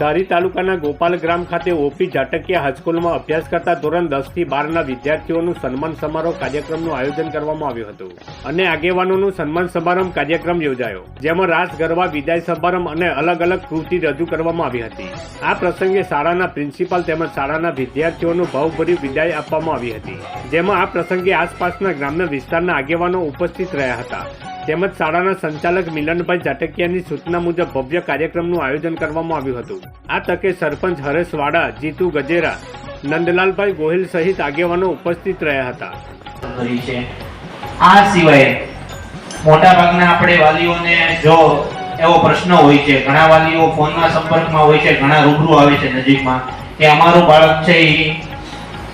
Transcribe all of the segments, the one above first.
ધારી તાલુકાના ગોપાલ ગ્રામ ખાતે ઓપી જાટકીયા હાઈસ્કૂલમાં અભ્યાસ કરતા ધોરણ દસથી બારના વિદ્યાર્થીઓનું સન્માન સમારોહ કાર્યક્રમનું આયોજન કરવામાં આવ્યું હતું. અને આગેવાનોનું સન્માન સમારંભ કાર્યક્રમ યોજાયો, જેમાં રાસ ગરબા, વિદાય સમારંભ અને અલગ અલગ કૃતિ રજૂ કરવામાં આવી હતી. આ પ્રસંગે શાળાના પ્રિન્સિપાલ તેમજ શાળાના વિદ્યાર્થીઓનું ભાવભર્યું વિદાય આપવામાં આવી હતી, જેમાં આ પ્રસંગે આસપાસના ગ્રામ્ય વિસ્તારના આગેવાનો ઉપસ્થિત રહ્યા હતા. તેમજ શાળાના સંચાલક મિલનભાઈ જાટકિયાની સૂચના મુજબ ભવ્ય કાર્યક્રમનું આયોજન કરવામાં આવ્યું હતું. આ તકે સરપંચ હરેશ વાડા, જીતુ ગજેરા, નંદલાલભાઈ ગોહિલ સહિત આગેવાનો ઉપસ્થિત રહ્યા હતા. આ સિવાય મોટા ભાગના આપણે વાલીઓને જો એવો પ્રશ્ન હોય છે, ઘણા વાલીઓ ફોનના સંપર્કમાં હોય છે, ઘણા રૂબરૂ આવે છે નજીકમાં, કે અમારું બાળક છે એ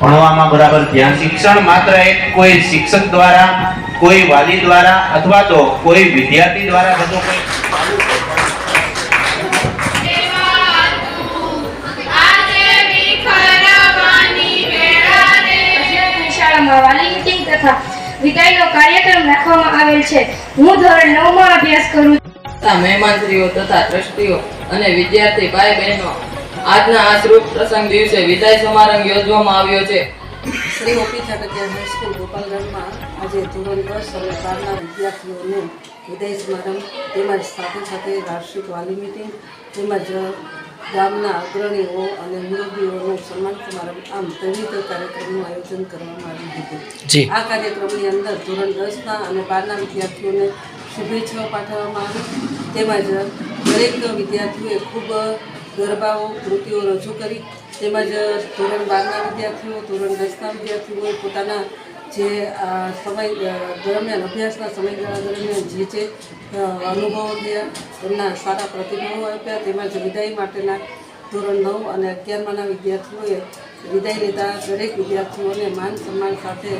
ભણવામાં બરાબર ધ્યાન શિક્ષણ માત્ર એક કોઈ શિક્ષક દ્વારા કોઈ વાલી દ્વારા અથવા તો કોઈ વિદ્યાર્થી દ્વારા બધું કોઈ કાર્યક્રમ રાખવામાં આવેલ છે હું ધોરણ નવમાં અભ્યાસ કરું. તથા મહેમાનશ્રીઓ તથા ટ્રસ્ટીઓ અને વિદ્યાર્થી ભાઈ બહેનો આજના આ પ્રસંગ દિવસે વિદાય સમારંભ યોજવામાં આવ્યો છે Shri O P Chatakiya high school ગોપાલગઢમાં આજે ધોરણ દસ અને બારના વિદ્યાર્થીઓને વિદાય સમારંભ તેમજ સાથે સાથે વાર્ષિક વાલી મિટિંગ તેમજ ગામના અગ્રણીઓ અને મુરબ્બીઓનું સન્માન સમારંભ આમ વિવિધ કાર્યક્રમનું આયોજન કરવામાં આવ્યું હતું. આ કાર્યક્રમની અંદર ધોરણ દસના અને બારના વિદ્યાર્થીઓને શુભેચ્છાઓ પાઠવવામાં આવી. તેમજ દરેક વિદ્યાર્થીઓએ ખૂબ ગરબાઓ કૃતિઓ રજૂ કરી. તેમજ ધોરણ બારના વિદ્યાર્થીઓ, ધોરણ દસના વિદ્યાર્થીઓએ પોતાના જે સમય દરમિયાન, અભ્યાસના સમયગાળા દરમિયાન જે જે અનુભવો થયા, એમના સારા પ્રતિભાવો આપ્યા. તેમજ વિદાય માટેના ધોરણ નવ અને અગિયારમાંના વિદ્યાર્થીઓએ વિદાય લેતા દરેક વિદ્યાર્થીઓને માન સન્માન સાથે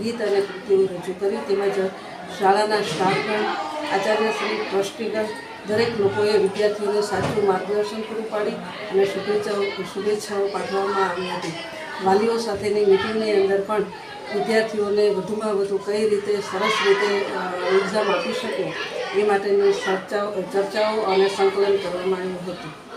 ગીત અને કૃતિઓ રજૂ કરી. તેમજ શાળાના સ્ટાફગણ આચાર્યશ્રી ટ્રસ્ટીગણ દરેક લોકોએ વિદ્યાર્થીઓને સાચું માર્ગદર્શન પૂરું પાડી અને શુભેચ્છાઓ શુભેચ્છાઓ પાઠવવામાં આવી હતી. વાલીઓ સાથેની મિટિંગની અંદર પણ વિદ્યાર્થીઓને વધુમાં વધુ કઈ રીતે સરસ રીતે એક્ઝામ આપી શકે એ માટેની ચર્ચાઓ ચર્ચાઓ અને સંકલન કરવામાં આવ્યું હતું.